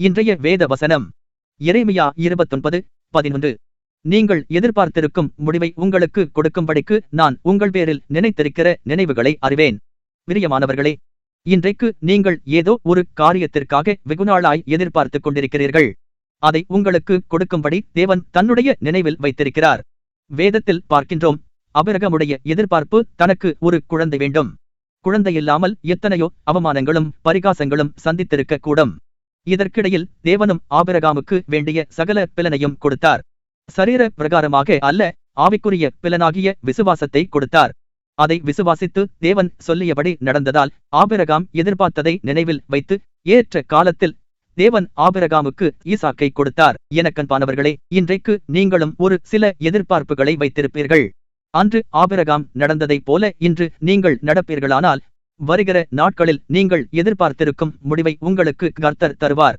இன்றைய வேத வசனம் இறைமையா இருபத்தொன்பது பதினொன்று. நீங்கள் எதிர்பார்த்திருக்கும் முடிவை உங்களுக்கு கொடுக்கும்படிக்கு நான் உங்கள் பேரில் நினைத்திருக்கிற நினைவுகளை அறிவேன். பிரியமானவர்களே இன்றைக்கு நீங்கள் ஏதோ ஒரு காரியத்திற்காக வெகுநாளாய் எதிர்பார்த்துக் கொண்டிருக்கிறீர்கள். அதை உங்களுக்கு கொடுக்கும்படி தேவன் தன்னுடைய நினைவில் வைத்திருக்கிறார். வேதத்தில் பார்க்கின்றோம் அபிரகமுடைய எதிர்பார்ப்பு தனக்கு ஒரு குழந்தை வேண்டும். குழந்தையில்லாமல் எத்தனையோ அவமானங்களும் பரிகாசங்களும் சந்தித்திருக்க கூடும். இதற்கிடையில் தேவனும் ஆபிரகாமுக்கு வேண்டிய சகல பிலனையும் கொடுத்தார். சரீர பிரகாரமாக அல்ல ஆவிக்குரிய பிலனாகிய விசுவாசத்தை கொடுத்தார். அதை விசுவாசித்து தேவன் சொல்லியபடி நடந்ததால் ஆபிரகாம் எதிர்பார்த்ததை நினைவில் வைத்து ஏற்ற காலத்தில் தேவன் ஆபிரகாமுக்கு ஈசாக்கை கொடுத்தார். எனக்கன்பானவர்களே இன்றைக்கு நீங்களும் ஒரு சில எதிர்பார்ப்புகளை வைத்திருப்பீர்கள். அன்று ஆபிரகாம் நடந்ததைப் போல இன்று நீங்கள் நடப்பீர்களானால் வருகிற நாட்களில் நீங்கள் எதிர்பார்த்திருக்கும் முடிவை உங்களுக்கு கர்த்தர் தருவார்.